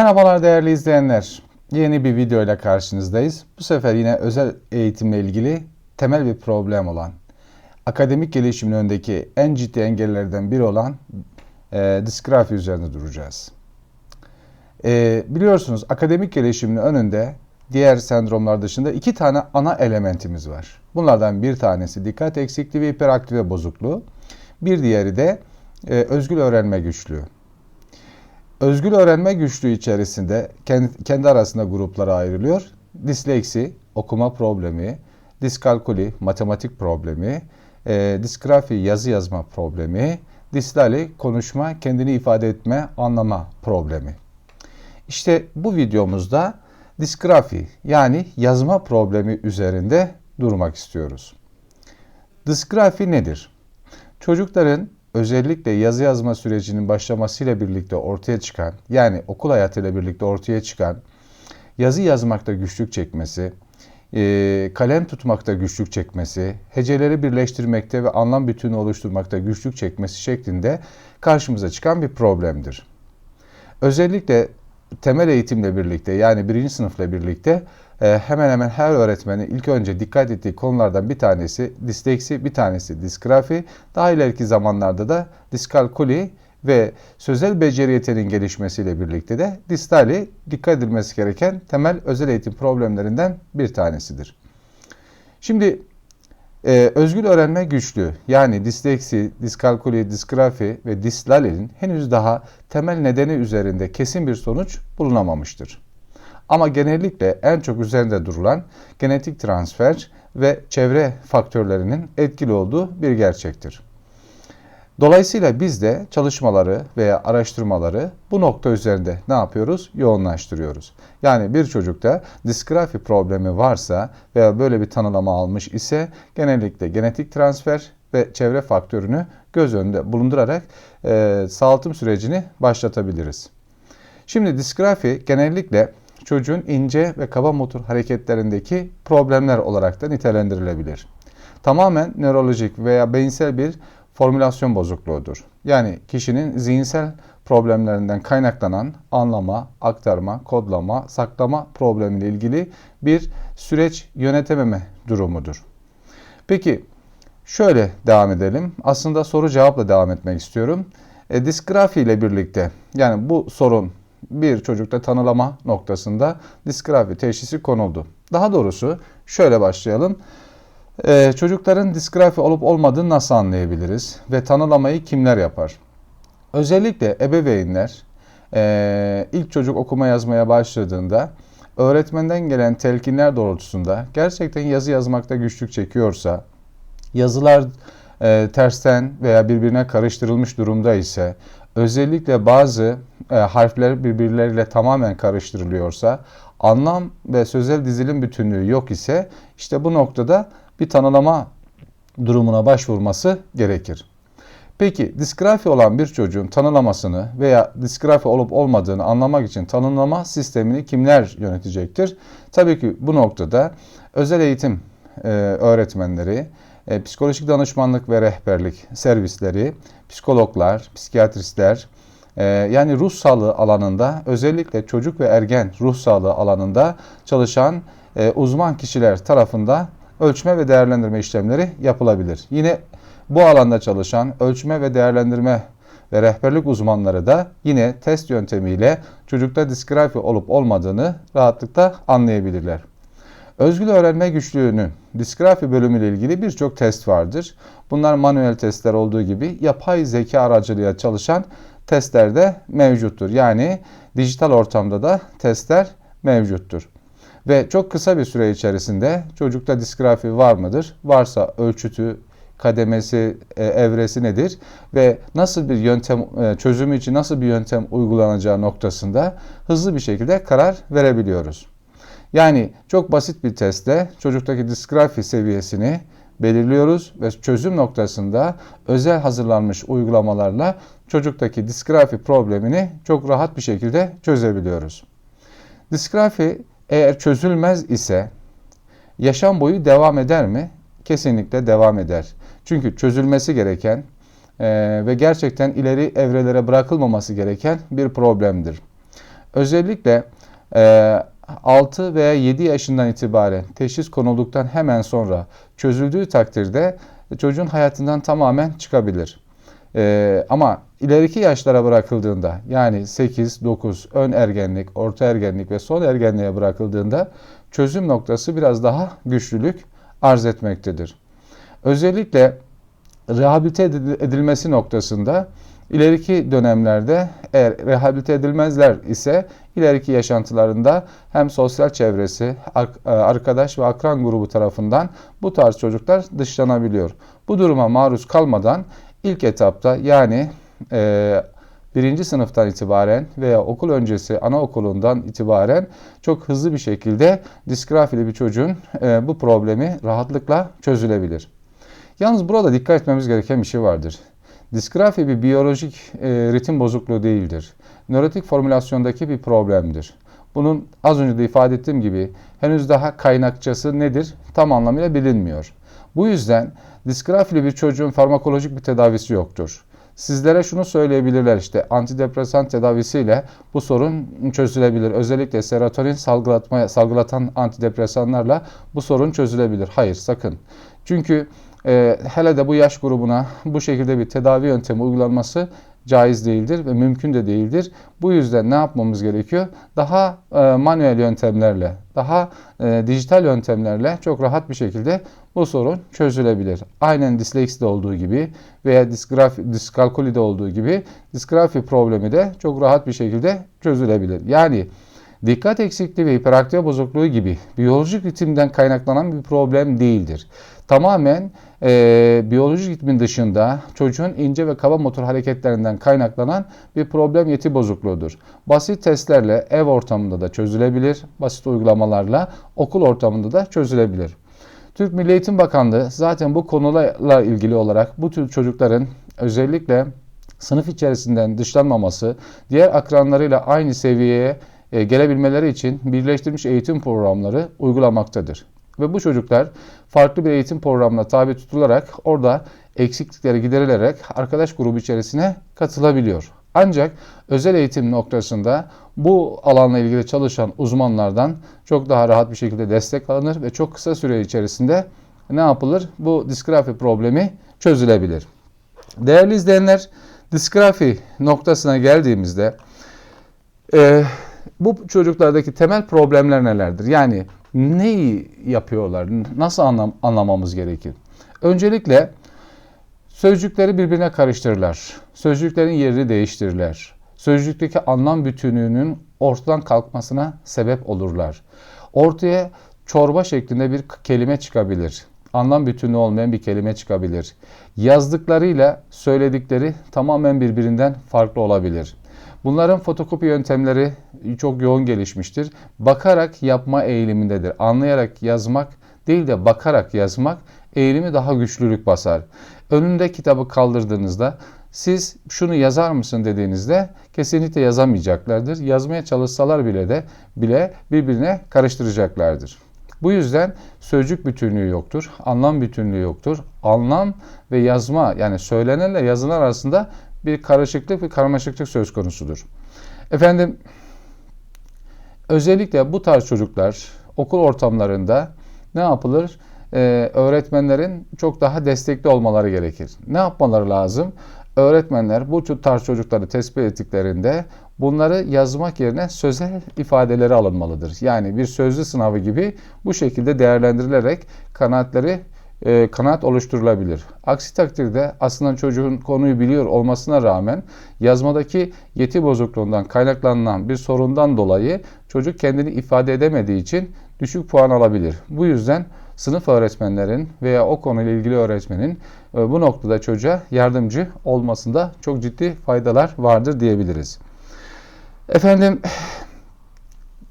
Merhabalar değerli izleyenler. Yeni bir video ile karşınızdayız. Bu sefer yine özel eğitimle ilgili temel bir problem olan, akademik gelişimin önündeki en ciddi engellerden biri olan e, disgrafi üzerinde duracağız. E, biliyorsunuz akademik gelişimin önünde diğer sendromlar dışında iki tane ana elementimiz var. Bunlardan bir tanesi dikkat eksikliği ve hiperaktive bozukluğu. Bir diğeri de e, özgül öğrenme güçlüğü. Özgül öğrenme güçlüğü içerisinde kendi, kendi arasında gruplara ayrılıyor. Disleksi, okuma problemi, diskalkuli, matematik problemi, e, disgrafi, yazı yazma problemi, dislali, konuşma, kendini ifade etme, anlama problemi. İşte bu videomuzda disgrafi yani yazma problemi üzerinde durmak istiyoruz. Disgrafi nedir? Çocukların özellikle yazı yazma sürecinin başlamasıyla birlikte ortaya çıkan, yani okul hayatıyla birlikte ortaya çıkan, yazı yazmakta güçlük çekmesi, e, kalem tutmakta güçlük çekmesi, heceleri birleştirmekte ve anlam bütünü oluşturmakta güçlük çekmesi şeklinde karşımıza çıkan bir problemdir. Özellikle temel eğitimle birlikte yani birinci sınıfla birlikte hemen hemen her öğretmenin ilk önce dikkat ettiği konulardan bir tanesi disleksi, bir tanesi disgrafi, daha ileriki zamanlarda da diskalkuli ve sözel beceri yeteneğinin gelişmesiyle birlikte de distali dikkat edilmesi gereken temel özel eğitim problemlerinden bir tanesidir. Şimdi ee, özgül öğrenme güçlüğü yani disleksi, diskalkuli, disgrafi ve dislalin henüz daha temel nedeni üzerinde kesin bir sonuç bulunamamıştır. Ama genellikle en çok üzerinde durulan genetik transfer ve çevre faktörlerinin etkili olduğu bir gerçektir. Dolayısıyla biz de çalışmaları veya araştırmaları bu nokta üzerinde ne yapıyoruz? Yoğunlaştırıyoruz. Yani bir çocukta disgrafi problemi varsa veya böyle bir tanılama almış ise genellikle genetik transfer ve çevre faktörünü göz önünde bulundurarak e, sağaltım sürecini başlatabiliriz. Şimdi disgrafi genellikle çocuğun ince ve kaba motor hareketlerindeki problemler olarak da nitelendirilebilir. Tamamen nörolojik veya beyinsel bir formülasyon bozukluğudur. Yani kişinin zihinsel problemlerinden kaynaklanan anlama, aktarma, kodlama, saklama problemiyle ilgili bir süreç yönetememe durumudur. Peki şöyle devam edelim. Aslında soru cevapla devam etmek istiyorum. E, disgrafi ile birlikte yani bu sorun bir çocukta tanılama noktasında disgrafi teşhisi konuldu. Daha doğrusu şöyle başlayalım. Ee, çocukların disgrafi olup olmadığını nasıl anlayabiliriz ve tanılamayı kimler yapar? Özellikle ebeveynler e, ilk çocuk okuma yazmaya başladığında öğretmenden gelen telkinler doğrultusunda gerçekten yazı yazmakta güçlük çekiyorsa, yazılar e, tersten veya birbirine karıştırılmış durumda ise, özellikle bazı e, harfler birbirleriyle tamamen karıştırılıyorsa, anlam ve sözel dizilim bütünlüğü yok ise işte bu noktada bir tanılama durumuna başvurması gerekir. Peki disgrafi olan bir çocuğun tanılamasını veya disgrafi olup olmadığını anlamak için tanımlama sistemini kimler yönetecektir? Tabii ki bu noktada özel eğitim e, öğretmenleri, e, psikolojik danışmanlık ve rehberlik servisleri, psikologlar, psikiyatristler, e, yani ruh sağlığı alanında özellikle çocuk ve ergen ruh sağlığı alanında çalışan e, uzman kişiler tarafından ölçme ve değerlendirme işlemleri yapılabilir. Yine bu alanda çalışan ölçme ve değerlendirme ve rehberlik uzmanları da yine test yöntemiyle çocukta disgrafi olup olmadığını rahatlıkla anlayabilirler. Özgül öğrenme güçlüğünün disgrafi bölümüyle ilgili birçok test vardır. Bunlar manuel testler olduğu gibi yapay zeka aracılığıyla çalışan testler de mevcuttur. Yani dijital ortamda da testler mevcuttur. Ve çok kısa bir süre içerisinde çocukta disgrafi var mıdır? Varsa ölçütü, kademesi, e, evresi nedir ve nasıl bir yöntem e, çözümü için nasıl bir yöntem uygulanacağı noktasında hızlı bir şekilde karar verebiliyoruz. Yani çok basit bir testle çocuktaki disgrafi seviyesini belirliyoruz ve çözüm noktasında özel hazırlanmış uygulamalarla çocuktaki disgrafi problemini çok rahat bir şekilde çözebiliyoruz. Disgrafi eğer çözülmez ise yaşam boyu devam eder mi? Kesinlikle devam eder. Çünkü çözülmesi gereken e, ve gerçekten ileri evrelere bırakılmaması gereken bir problemdir. Özellikle e, 6 veya 7 yaşından itibaren teşhis konulduktan hemen sonra çözüldüğü takdirde çocuğun hayatından tamamen çıkabilir. Ee, ama ileriki yaşlara bırakıldığında yani 8, 9, ön ergenlik, orta ergenlik ve son ergenliğe bırakıldığında çözüm noktası biraz daha güçlülük arz etmektedir. Özellikle rehabilite edilmesi noktasında ileriki dönemlerde eğer rehabilite edilmezler ise ileriki yaşantılarında hem sosyal çevresi, e, arkadaş ve akran grubu tarafından bu tarz çocuklar dışlanabiliyor. Bu duruma maruz kalmadan ilk etapta yani e, birinci sınıftan itibaren veya okul öncesi anaokulundan itibaren çok hızlı bir şekilde disgrafili bir çocuğun e, bu problemi rahatlıkla çözülebilir. Yalnız burada dikkat etmemiz gereken bir şey vardır. Disgrafi bir biyolojik e, ritim bozukluğu değildir. Nörotik formülasyondaki bir problemdir. Bunun az önce de ifade ettiğim gibi henüz daha kaynakçası nedir tam anlamıyla bilinmiyor. Bu yüzden disgrafili bir çocuğun farmakolojik bir tedavisi yoktur. Sizlere şunu söyleyebilirler işte antidepresan tedavisiyle bu sorun çözülebilir. Özellikle serotonin salgılatma, salgılatan antidepresanlarla bu sorun çözülebilir. Hayır sakın. Çünkü e, hele de bu yaş grubuna bu şekilde bir tedavi yöntemi uygulanması caiz değildir ve mümkün de değildir. Bu yüzden ne yapmamız gerekiyor? Daha e, manuel yöntemlerle, daha e, dijital yöntemlerle çok rahat bir şekilde bu sorun çözülebilir. Aynen dislekside olduğu gibi veya disgrafi, diskalkulide olduğu gibi disgrafi problemi de çok rahat bir şekilde çözülebilir. Yani dikkat eksikliği ve hiperaktive bozukluğu gibi biyolojik ritimden kaynaklanan bir problem değildir. Tamamen e, biyolojik ritmin dışında çocuğun ince ve kaba motor hareketlerinden kaynaklanan bir problem yeti bozukluğudur. Basit testlerle ev ortamında da çözülebilir, basit uygulamalarla okul ortamında da çözülebilir. Türk Milli Eğitim Bakanlığı zaten bu konularla ilgili olarak bu tür çocukların özellikle sınıf içerisinden dışlanmaması, diğer akranlarıyla aynı seviyeye gelebilmeleri için birleştirilmiş eğitim programları uygulamaktadır. Ve bu çocuklar farklı bir eğitim programına tabi tutularak orada eksiklikleri giderilerek arkadaş grubu içerisine katılabiliyor. Ancak özel eğitim noktasında bu alanla ilgili çalışan uzmanlardan çok daha rahat bir şekilde destek alınır ve çok kısa süre içerisinde ne yapılır? Bu disgrafi problemi çözülebilir. Değerli izleyenler, disgrafi noktasına geldiğimizde e, bu çocuklardaki temel problemler nelerdir? Yani neyi yapıyorlar? Nasıl anlam anlamamız gerekir? Öncelikle sözcükleri birbirine karıştırırlar. Sözcüklerin yerini değiştirirler. Sözcükteki anlam bütünlüğünün ortadan kalkmasına sebep olurlar. Ortaya çorba şeklinde bir kelime çıkabilir. Anlam bütünlüğü olmayan bir kelime çıkabilir. Yazdıklarıyla söyledikleri tamamen birbirinden farklı olabilir. Bunların fotokopi yöntemleri çok yoğun gelişmiştir. Bakarak yapma eğilimindedir. Anlayarak yazmak değil de bakarak yazmak eğilimi daha güçlülük basar. Önünde kitabı kaldırdığınızda siz şunu yazar mısın dediğinizde kesinlikle yazamayacaklardır. Yazmaya çalışsalar bile de bile birbirine karıştıracaklardır. Bu yüzden sözcük bütünlüğü yoktur, anlam bütünlüğü yoktur. Anlam ve yazma yani söylenenle yazılan arasında bir karışıklık ve karmaşıklık söz konusudur. Efendim özellikle bu tarz çocuklar okul ortamlarında ne yapılır? Ee, öğretmenlerin çok daha destekli olmaları gerekir. Ne yapmaları lazım? Öğretmenler bu tarz çocukları tespit ettiklerinde bunları yazmak yerine sözel ifadeleri alınmalıdır. Yani bir sözlü sınavı gibi bu şekilde değerlendirilerek kanaatleri e, kanaat oluşturulabilir. Aksi takdirde aslında çocuğun konuyu biliyor olmasına rağmen yazmadaki yeti bozukluğundan kaynaklanan bir sorundan dolayı çocuk kendini ifade edemediği için düşük puan alabilir. Bu yüzden sınıf öğretmenlerin veya o konuyla ilgili öğretmenin e, bu noktada çocuğa yardımcı olmasında çok ciddi faydalar vardır diyebiliriz. Efendim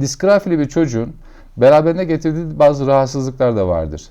disgrafili bir çocuğun beraberine getirdiği bazı rahatsızlıklar da vardır.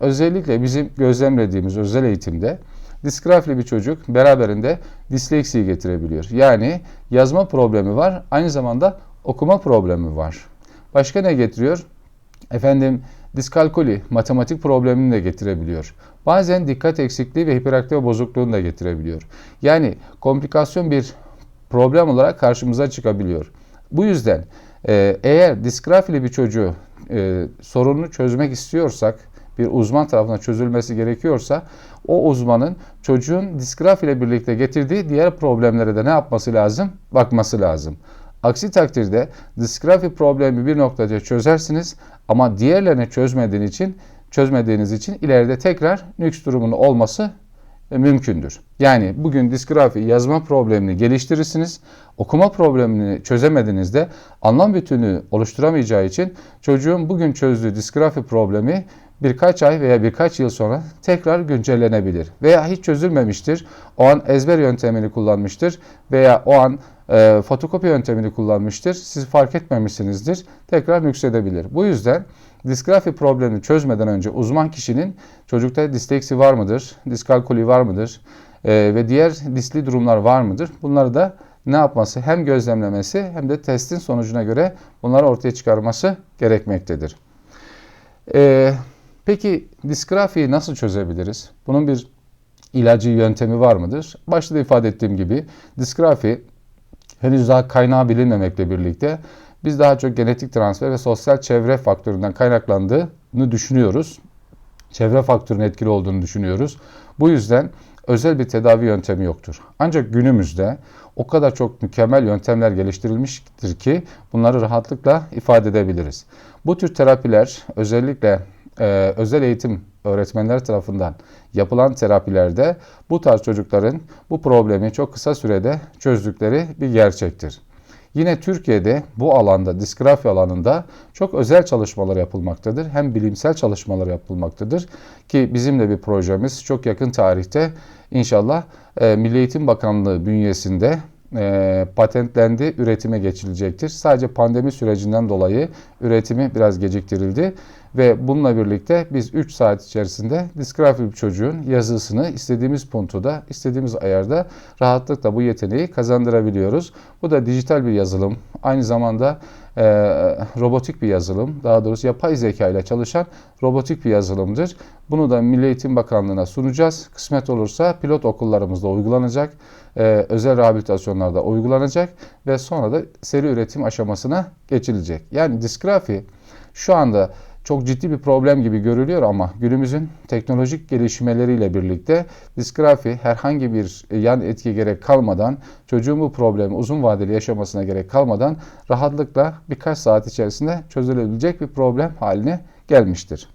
Özellikle bizim gözlemlediğimiz özel eğitimde disgrafili bir çocuk beraberinde disleksiyi getirebiliyor. Yani yazma problemi var, aynı zamanda okuma problemi var. Başka ne getiriyor? Efendim diskalkuli, matematik problemini de getirebiliyor. Bazen dikkat eksikliği ve hiperaktive bozukluğunu da getirebiliyor. Yani komplikasyon bir problem olarak karşımıza çıkabiliyor. Bu yüzden eğer disgrafili bir çocuğu e, sorununu çözmek istiyorsak, bir uzman tarafından çözülmesi gerekiyorsa o uzmanın çocuğun disgraf ile birlikte getirdiği diğer problemlere de ne yapması lazım? Bakması lazım. Aksi takdirde disgrafi problemi bir noktada çözersiniz ama diğerlerini çözmediğiniz için çözmediğiniz için ileride tekrar nüks durumunun olması e, mümkündür. Yani bugün disgrafi yazma problemini geliştirirsiniz. Okuma problemini çözemediğinizde anlam bütünü oluşturamayacağı için çocuğun bugün çözdüğü disgrafi problemi birkaç ay veya birkaç yıl sonra tekrar güncellenebilir. Veya hiç çözülmemiştir. O an ezber yöntemini kullanmıştır veya o an e, fotokopi yöntemini kullanmıştır. Siz fark etmemişsinizdir. Tekrar nüksedebilir. Bu yüzden disgrafi problemini çözmeden önce uzman kişinin çocukta disleksi var mıdır, diskalkuli var mıdır e, ve diğer disli durumlar var mıdır? Bunları da ne yapması? Hem gözlemlemesi hem de testin sonucuna göre bunları ortaya çıkarması gerekmektedir. Ee, peki disgrafiyi nasıl çözebiliriz? Bunun bir ilacı yöntemi var mıdır? Başta da ifade ettiğim gibi disgrafi henüz daha kaynağı bilinmemekle birlikte biz daha çok genetik transfer ve sosyal çevre faktöründen kaynaklandığını düşünüyoruz. Çevre faktörünün etkili olduğunu düşünüyoruz. Bu yüzden özel bir tedavi yöntemi yoktur. Ancak günümüzde o kadar çok mükemmel yöntemler geliştirilmiştir ki bunları rahatlıkla ifade edebiliriz. Bu tür terapiler özellikle e, özel eğitim öğretmenler tarafından yapılan terapilerde bu tarz çocukların bu problemi çok kısa sürede çözdükleri bir gerçektir. Yine Türkiye'de bu alanda, disgrafi alanında çok özel çalışmalar yapılmaktadır. Hem bilimsel çalışmalar yapılmaktadır ki bizim de bir projemiz çok yakın tarihte inşallah e, Milli Eğitim Bakanlığı bünyesinde e, patentlendi, üretime geçilecektir. Sadece pandemi sürecinden dolayı üretimi biraz geciktirildi ve bununla birlikte biz 3 saat içerisinde disgrafi bir çocuğun yazısını istediğimiz puntoda, istediğimiz ayarda rahatlıkla bu yeteneği kazandırabiliyoruz. Bu da dijital bir yazılım. Aynı zamanda e, robotik bir yazılım. Daha doğrusu yapay zeka ile çalışan robotik bir yazılımdır. Bunu da Milli Eğitim Bakanlığı'na sunacağız. Kısmet olursa pilot okullarımızda uygulanacak. E, özel rehabilitasyonlarda uygulanacak ve sonra da seri üretim aşamasına geçilecek. Yani disgrafi şu anda çok ciddi bir problem gibi görülüyor ama günümüzün teknolojik gelişmeleriyle birlikte disgrafi herhangi bir yan etki gerek kalmadan çocuğun bu problemi uzun vadeli yaşamasına gerek kalmadan rahatlıkla birkaç saat içerisinde çözülebilecek bir problem haline gelmiştir.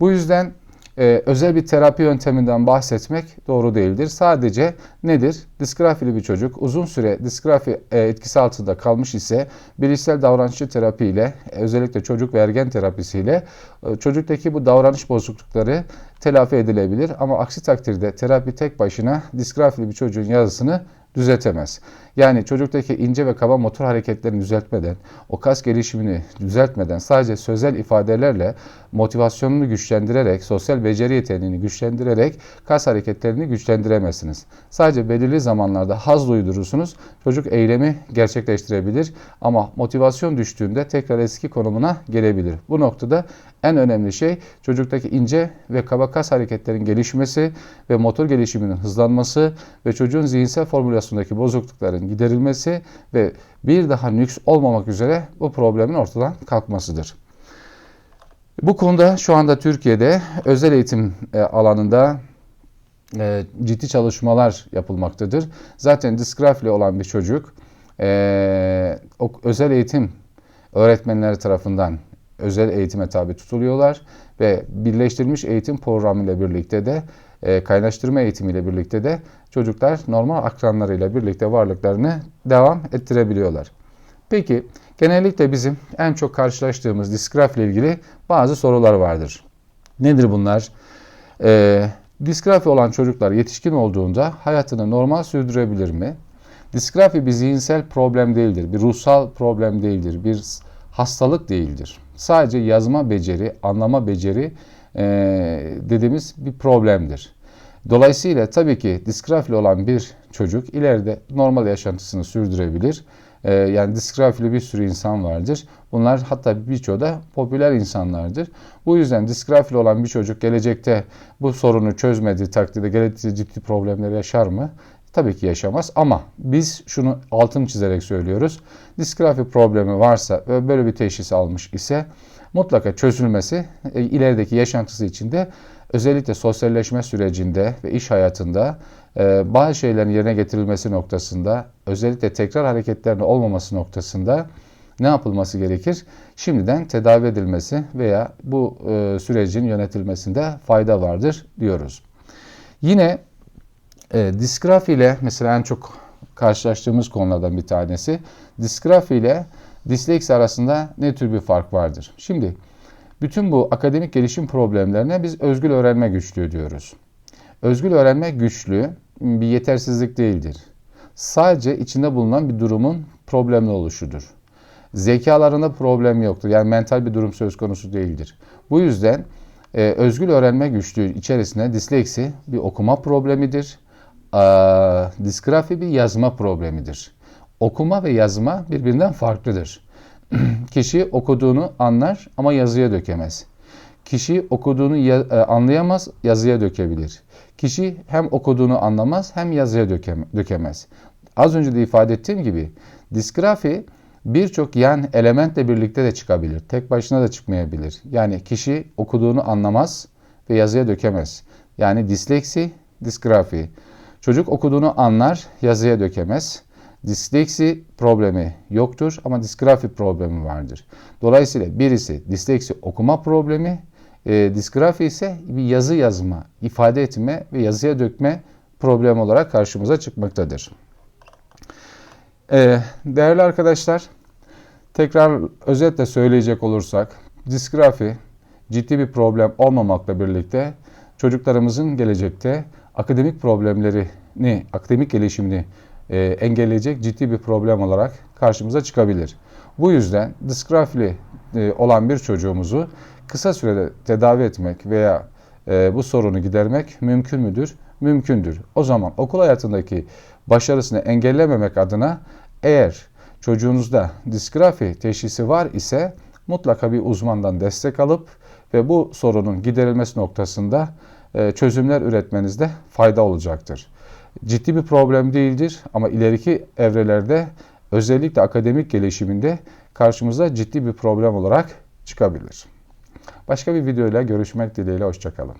Bu yüzden e, özel bir terapi yönteminden bahsetmek doğru değildir. Sadece nedir? Disgrafili bir çocuk uzun süre disgrafi e, etkisi altında kalmış ise bilişsel davranışçı terapi ile özellikle çocuk ve ergen terapisiyle e, çocuktaki bu davranış bozuklukları telafi edilebilir. Ama aksi takdirde terapi tek başına disgrafili bir çocuğun yazısını düzeltemez. Yani çocuktaki ince ve kaba motor hareketlerini düzeltmeden, o kas gelişimini düzeltmeden sadece sözel ifadelerle motivasyonunu güçlendirerek, sosyal beceri yeteneğini güçlendirerek kas hareketlerini güçlendiremezsiniz. Sadece belirli zamanlarda haz duydurursunuz, çocuk eylemi gerçekleştirebilir ama motivasyon düştüğünde tekrar eski konumuna gelebilir. Bu noktada en önemli şey çocuktaki ince ve kaba kas hareketlerin gelişmesi ve motor gelişiminin hızlanması ve çocuğun zihinsel formülasyondaki bozuklukların giderilmesi ve bir daha nüks olmamak üzere bu problemin ortadan kalkmasıdır. Bu konuda şu anda Türkiye'de özel eğitim e, alanında e, ciddi çalışmalar yapılmaktadır. Zaten disgrafili olan bir çocuk e, özel eğitim öğretmenleri tarafından özel eğitime tabi tutuluyorlar ve birleştirilmiş eğitim programıyla birlikte de e, kaynaştırma eğitimiyle birlikte de çocuklar normal akranlarıyla birlikte varlıklarını devam ettirebiliyorlar. Peki genellikle bizim en çok karşılaştığımız disgraf ile ilgili bazı sorular vardır. Nedir bunlar? Ee, disgrafi olan çocuklar yetişkin olduğunda hayatını normal sürdürebilir mi? Disgrafi bir zihinsel problem değildir, bir ruhsal problem değildir, bir hastalık değildir. Sadece yazma beceri, anlama beceri dediğimiz bir problemdir. Dolayısıyla tabii ki disgrafili olan bir çocuk ileride normal yaşantısını sürdürebilir. Ee, yani disgrafili bir sürü insan vardır. Bunlar hatta birçoğu da popüler insanlardır. Bu yüzden disgrafili olan bir çocuk gelecekte bu sorunu çözmediği takdirde gelecekte ciddi problemler yaşar mı? Tabii ki yaşamaz ama biz şunu altını çizerek söylüyoruz. Disgrafi problemi varsa ve böyle bir teşhis almış ise mutlaka çözülmesi e, ilerideki yaşantısı içinde özellikle sosyalleşme sürecinde ve iş hayatında e, bazı şeylerin yerine getirilmesi noktasında özellikle tekrar hareketlerinin olmaması noktasında ne yapılması gerekir? Şimdiden tedavi edilmesi veya bu e, sürecin yönetilmesinde fayda vardır diyoruz. Yine e, ile mesela en çok karşılaştığımız konulardan bir tanesi. Disgrafi ile disleksi arasında ne tür bir fark vardır? Şimdi bütün bu akademik gelişim problemlerine biz özgül öğrenme güçlüğü diyoruz. Özgül öğrenme güçlüğü bir yetersizlik değildir. Sadece içinde bulunan bir durumun problemli oluşudur. Zekalarında problem yoktur. Yani mental bir durum söz konusu değildir. Bu yüzden e, özgül öğrenme güçlüğü içerisinde disleksi bir okuma problemidir. E, disgrafi bir yazma problemidir. Okuma ve yazma birbirinden farklıdır. Kişi okuduğunu anlar ama yazıya dökemez. Kişi okuduğunu ya, e, anlayamaz, yazıya dökebilir. Kişi hem okuduğunu anlamaz hem yazıya dökemez. Az önce de ifade ettiğim gibi disgrafi birçok yan elementle birlikte de çıkabilir. Tek başına da çıkmayabilir. Yani kişi okuduğunu anlamaz ve yazıya dökemez. Yani disleksi, disgrafi. Çocuk okuduğunu anlar, yazıya dökemez. Disleksi problemi yoktur ama disgrafi problemi vardır. Dolayısıyla birisi disleksi okuma problemi, e, disgrafi ise bir yazı yazma, ifade etme ve yazıya dökme problemi olarak karşımıza çıkmaktadır. E, değerli arkadaşlar, tekrar özetle söyleyecek olursak, disgrafi ciddi bir problem olmamakla birlikte çocuklarımızın gelecekte akademik problemlerini, akademik gelişimini e, engelleyecek ciddi bir problem olarak karşımıza çıkabilir. Bu yüzden dysgrafili e, olan bir çocuğumuzu kısa sürede tedavi etmek veya e, bu sorunu gidermek mümkün müdür? Mümkündür. O zaman okul hayatındaki başarısını engellememek adına eğer çocuğunuzda disgrafi teşhisi var ise mutlaka bir uzmandan destek alıp ve bu sorunun giderilmesi noktasında e, çözümler üretmenizde fayda olacaktır. Ciddi bir problem değildir ama ileriki evrelerde özellikle akademik gelişiminde karşımıza ciddi bir problem olarak çıkabilir. Başka bir videoyla görüşmek dileğiyle hoşçakalın.